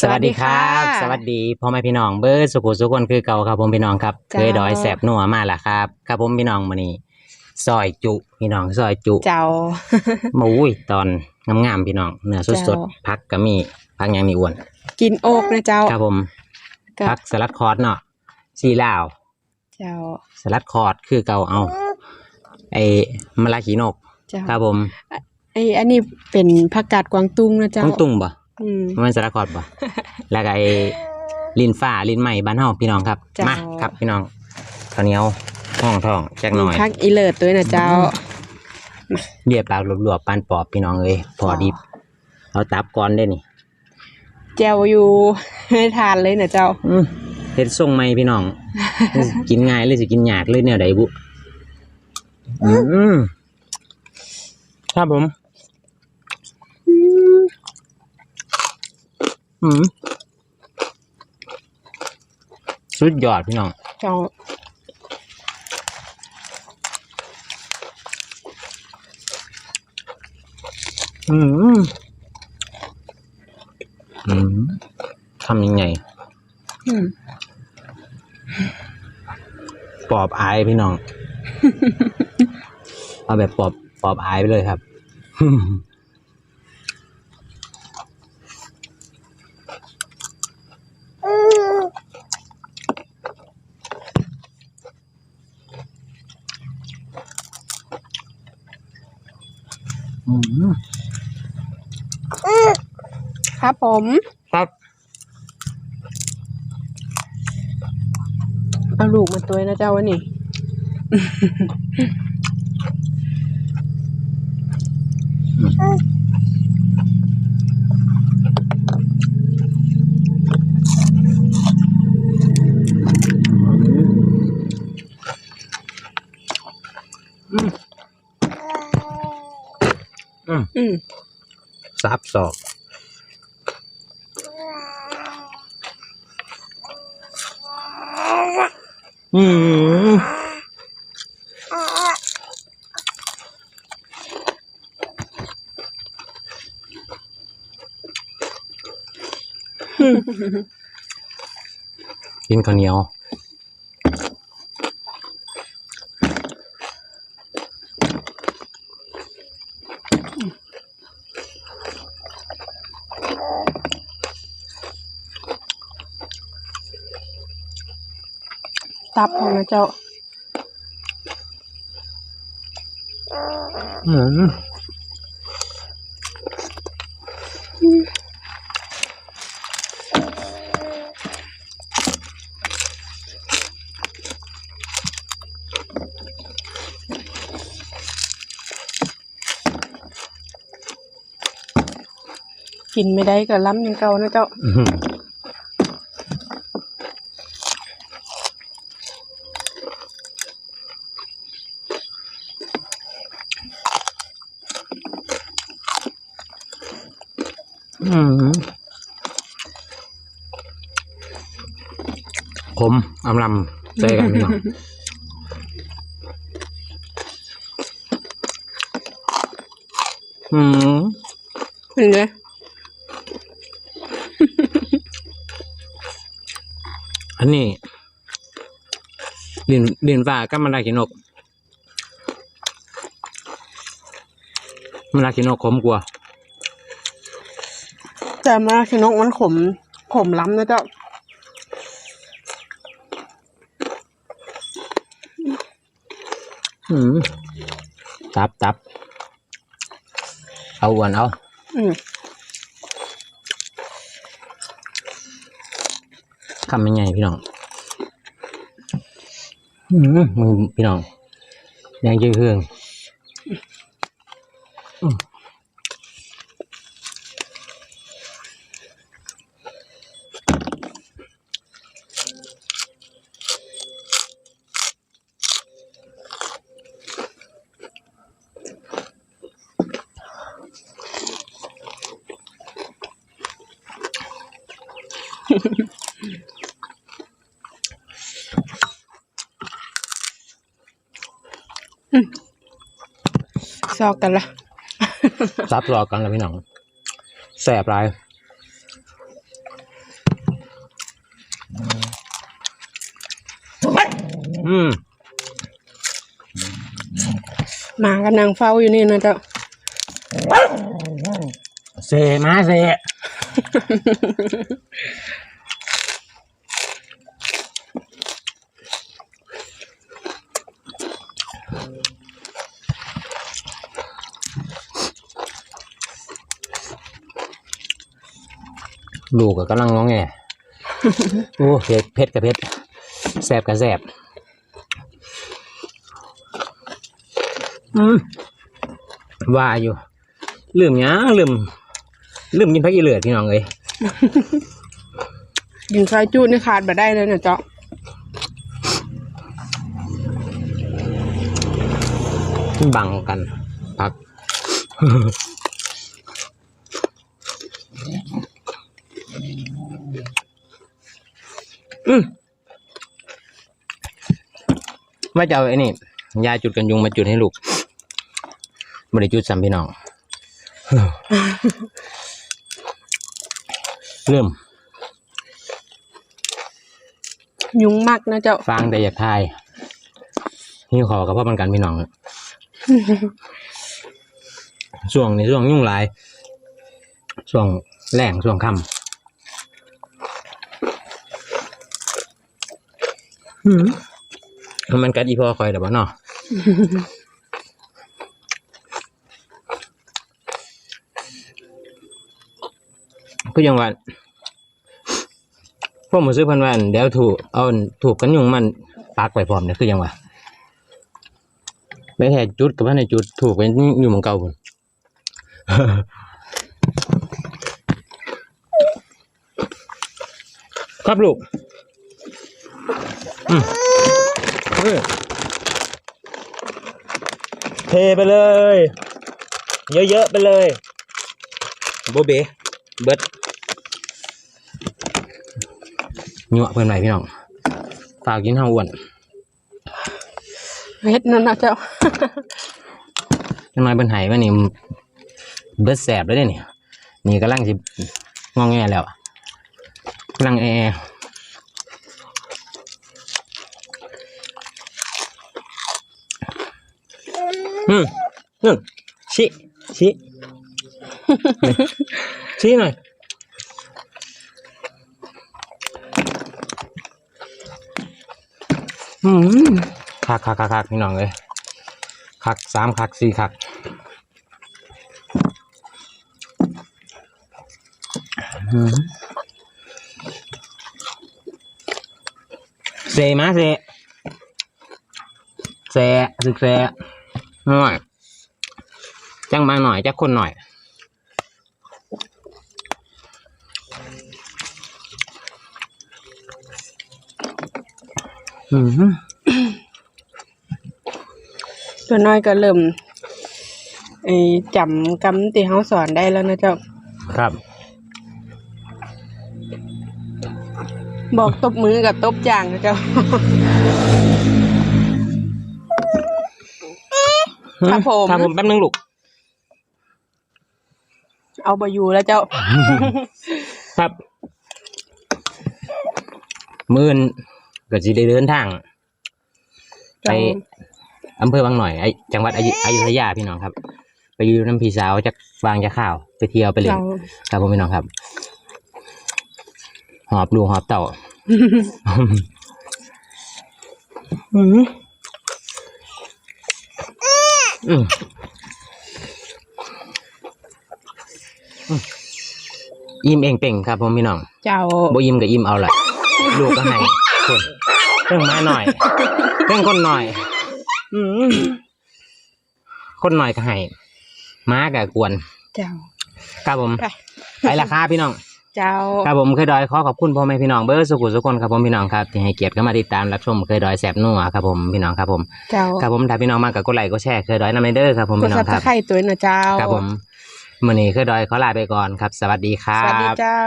สวัสดีครับ สวัสดีพ่อแม่พี่น้องเบิร์ดสุขุสุขคนคือเก่าครับผมพี่น้องครับจ้าเคยดอยแสบหนัวมาแล้วครับครับผมพี่น้องมื้อนี้ซอยจุพี่น้องซอยจุเจ้ามาอุ้ยตอนงามๆพี่น้องเนื้อสดเจ้าๆพักก็มีพักหยังมีอ้วน กินโอกนะเจ้าครับผมกับพักสลัดคอร์ดเนาะสีลาวเจ้าสลัดคอร์ดคือเก่าเอา ไอ้มะลาขีนกเจ้าครับผมไออันนี้เป็นผักกาดกวางตุ้งนะเจ้าต้องตุ้งบ่ อืมมันสลัดคอร์ดบ่แล้วก็ไอ้ลิ้นฟ้าลิ้นใหม่บ้านเฮาพี่น้องครับ เจ้าม มาครับพี่น้องข้าวเหนียวห้องทองจักหน่อยพักอีเลิศตัวนะเจ้า เรียบปากรวบๆปานปอบพี่น้องเอ้ยพอดิบเอาตับก่อนได้นี่แจวอยู่ ให้ทานเลยนะเจ้า อื้อเฮ็ดส่งไหมพี่น้อง กินง่ายเลยสิกินยากเลยแนวใดบุอืมครับผม อืมสุดยอดพี่น้องเจ้าอืมอืมทำยังไง อืมปอบอายพี่น้อง เอาแบบปอบปอบอายไปเลยครับ ครับผม ครับเอาลูกมาตัวนะเจ้าวันนี้อืม อืม ซับศอก อืมกินข้าวเหนียว ตับของนะเจ้า อืมกินไม่ได้ก็ล้ำอยังเก่านะเจ้า อื้อหืออืม ขมอำลำเจอกันพี่น้องอืมเป็นไงอันนี้ลินลินฟ้ากับมันดาขินกมันดาขินกขมกว่า แต่มาคือนกมันขม ขมล้ำนะเจ้าอืมตับตับ เอาอ้วนเอาอืมคำยังไงพี่น้องอืมมึงพี่น้อง ยังจืดเครื่อง ซอกกันละซับซอกกันละพี่น้องแสบไรอืมหมากันนางเฝ้าอยู่นี่นะเจ้าเซมาเซ ลูกก็กำลังงองแงโอ้เผ็ดเผ็ดกับเผ็ดแสบกับแสบอืมว่าอยู่ ลืมหยังลืม ลืมกินพักอีเหลือดพี่น้องเอ้ยยิงซอยจูดนี่ขาดมาได้เลยนะเจ้าบังกัน พัก อืม ว่าจะเอาไอ้นี่ยาจุดกันยุงมาจุดให้ลูกบริจุดสัมพี่น้องเริ่มยุงมากนะเจ้า ฟังแต่อยากทายนี่ขอกับพ่อมันกันพี่น้องอะช่วงในช่วงยุ่งหลายช่วงแรงช่วงค่ำ มมันกัดอีพอคอยแต่บ่เนาะก็ยังว่าพวกมือซื้อพันวันเดี๋ยวถูกเอาถูกกันยุงมันปักไปพร้อมเนี่ยคือยังว่าไม่แท้จุดกับว่าในจุดถูกเป็นอยู่เหมือนเก่าพุ่นครับลูก เออเทไปเลย เยอะๆไปเลยโบเบเบิดยั่วเพื่อนไหนพี่น้องฝากกินห้าอ้วนเฮ็ดนั่นนะเจ้าทำไมเป็นไหมานี่เบิดแสบแล้วเด้นี่นี่กำลังสิงองแงแล้วกำลังแอ อืมอืมชี้ชี้ชี้หน่อยอืมคักคักคักคักพี่น้องเลยคักสามคักสี่คักอืมเซมาเซแซสึกแซ หน่อย จังมาหน่อยจักคนหน่อยอืมตัวน้อยก็เริ่มไอ้จำกำที่เขาสอนได้แล้วนะเจ้า ครับ บอกตบมือกับตบจางนะเจ้า ครับผม ครับผมแป๊บนึงลูก เอาไปอยู่แล้วเจ้า ครับมื่นก็จะได้เดินทาง ไปอำเภอบางหน่อยไอจังหวัดอยุอยุธยาพี่น้องครับ ไปอยู่น้ำพี่สาวจากบางจะข้าว ไปเที่ยวไปเล่นเจ้าครับผมพี่น้องครับ หอบลูกหอบเต่า อืมอิ่มเองเป่งครับผมพี่น้องเจ้าบ่อิ่มก็อิ่มเอาละลูกก็ให้คนเพิ่องมาหน่อยเพิ่องคนหน่อยอืมคนหน่อยก็ให้ม้าก็กวน เจ้าครับผม ไปไปละครับพี่น้อง เจ้า ครับผมเคยดอยขอขอบคุณพ่อแม่พี่น้องเบอร์สุขุสุคนครับผมพี่น้องครับที่ให้เกียรติเข้ามาติดตามรับชมเคยดอยแสบนัวครับผมพี่น้องครับผมเจ้าครับผมถ้าพี่น้องมากกับกดไลค์กดแชร์เคยดอยนำเด้อครับผมกดพี่น้อซับงคสรับไครต์ตัวนะเจ้าครับผมมื่อนี้เคยดอยขอลาไปก่อนครับ สวัสดีครัสวัสดีบเจ้า